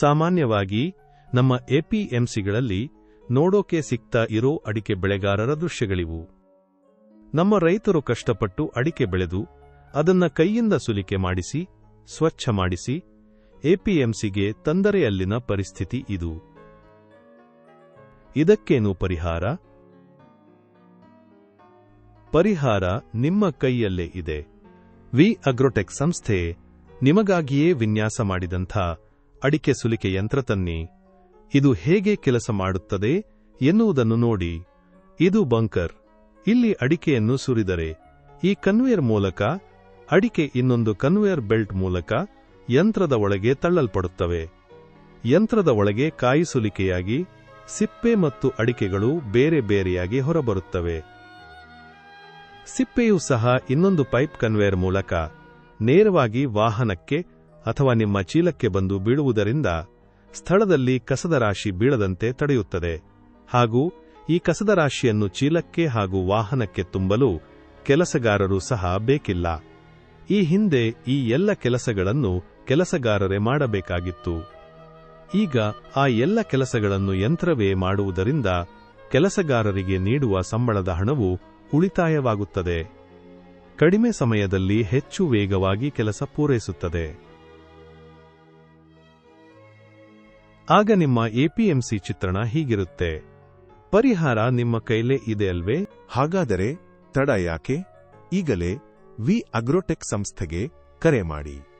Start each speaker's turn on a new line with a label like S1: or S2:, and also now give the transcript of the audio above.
S1: ಸಾಮಾನ್ಯವಾಗಿ ನಮ್ಮ ಎಪಿಎಂಸಿಗಳಲ್ಲಿ ನೋಡೋಕೆ ಸಿಗ್ತಾ ಇರೋ ಅಡಿಕೆ ಬೆಳೆಗಾರರ ದೃಶ್ಯಗಳಿವು. ನಮ್ಮ ರೈತರು ಕಷ್ಟಪಟ್ಟು ಅಡಿಕೆ ಬೆಳೆದು ಅದನ್ನ ಕೈಯಿಂದ ಸುಲಿಕೆ ಮಾಡಿಸಿ, ಸ್ವಚ್ಛ ಮಾಡಿಸಿ ಎಪಿಎಂಸಿಗೆ ತಂದರೆಯಲ್ಲಿನ ಪರಿಸ್ಥಿತಿ ಇದು. ಇದಕ್ಕೇನು ಪರಿಹಾರ? ಪರಿಹಾರ ನಿಮ್ಮ ಕೈಯಲ್ಲೇ ಇದೆ. ವಿ ಅಗ್ರೋಟೆಕ್ ಸಂಸ್ಥೆ ನಿಮಗಾಗಿಯೇ ವಿನ್ಯಾಸ ಮಾಡಿದಂಥ ಅಡಿಕೆ ಸುಲಿಕೆ ಯಂತ್ರ ತನ್ನಿ. ಇದು ಹೇಗೆ ಕೆಲಸ ಮಾಡುತ್ತದೆ ಎನ್ನುವುದನ್ನು ನೋಡಿ. ಇದು ಬಂಕರ್. ಇಲ್ಲಿ ಅಡಿಕೆಯನ್ನು ಸುರಿದರೆ. ಈ ಕನ್ವೇಯರ್ ಮೂಲಕ, ಅಡಿಕೆ ಇನ್ನೊಂದು ಕನ್ವೇಯರ್ ಬೆಲ್ಟ್ ಮೂಲಕ ಯಂತ್ರದ ಒಳಗೆ ತಳ್ಳಲ್ಪಡುತ್ತವೆ. ಯಂತ್ರದ ಒಳಗೆ ಕಾಯಿ ಸುಲಿಕೆಯಾಗಿ, ಸಿಪ್ಪೆ ಮತ್ತು ಅಡಿಕೆಗಳು ಬೇರೆ ಬೇರೆಯಾಗಿ ಹೊರಬರುತ್ತವೆ. ಸಿಪ್ಪೆಯೂ ಸಹ ಇನ್ನೊಂದು ಪೈಪ್ ಕನ್ವೇಯರ್ ಮೂಲಕ ನೇರವಾಗಿ ವಾಹನಕ್ಕೆ ಅಥವಾ ನಿಮ್ಮ ಚೀಲಕ್ಕೆ ಬಂದು ಬೀಳುವುದರಿಂದ ಸ್ಥಳದಲ್ಲಿ ಕಸದ ರಾಶಿ ಬೀಳದಂತೆ ತಡೆಯುತ್ತದೆ. ಹಾಗೂ ಈ ಕಸದ ರಾಶಿಯನ್ನು ಚೀಲಕ್ಕೆ ಹಾಗೂ ವಾಹನಕ್ಕೆ ತುಂಬಲು ಕೆಲಸಗಾರರು ಸಹ ಬೇಕಿಲ್ಲ. ಈ ಹಿಂದೆ ಈ ಎಲ್ಲ ಕೆಲಸಗಳನ್ನು ಕೆಲಸಗಾರರೇ ಮಾಡಬೇಕಾಗಿತ್ತು. ಈಗ ಆ ಎಲ್ಲ ಕೆಲಸಗಳನ್ನು ಯಂತ್ರವೇ ಮಾಡುವುದರಿಂದ ಕೆಲಸಗಾರರಿಗೆ ನೀಡುವ ಸಂಬಳದ ಹಣವು ಉಳಿತಾಯವಾಗುತ್ತದೆ. ಕಡಿಮೆ ಸಮಯದಲ್ಲಿ ಹೆಚ್ಚು ವೇಗವಾಗಿ ಕೆಲಸ ಪೂರೈಸುತ್ತದೆ. ಆಗ ನಿಮ್ಮ ಎಪಿಎಂಸಿ ಚಿತ್ರಣ ಹೀಗಿರುತ್ತೆ. ಪರಿಹಾರ ನಿಮ್ಮ ಕೈಲೇ ಇದೆ ಅಲ್ವೇ?
S2: ಹಾಗಾದರೆ ತಡ ಯಾಕೆ? ಈಗಲೇ ವಿ ಅಗ್ರೋಟೆಕ್ ಸಂಸ್ಥೆಗೆ ಕರೆ ಮಾಡಿ.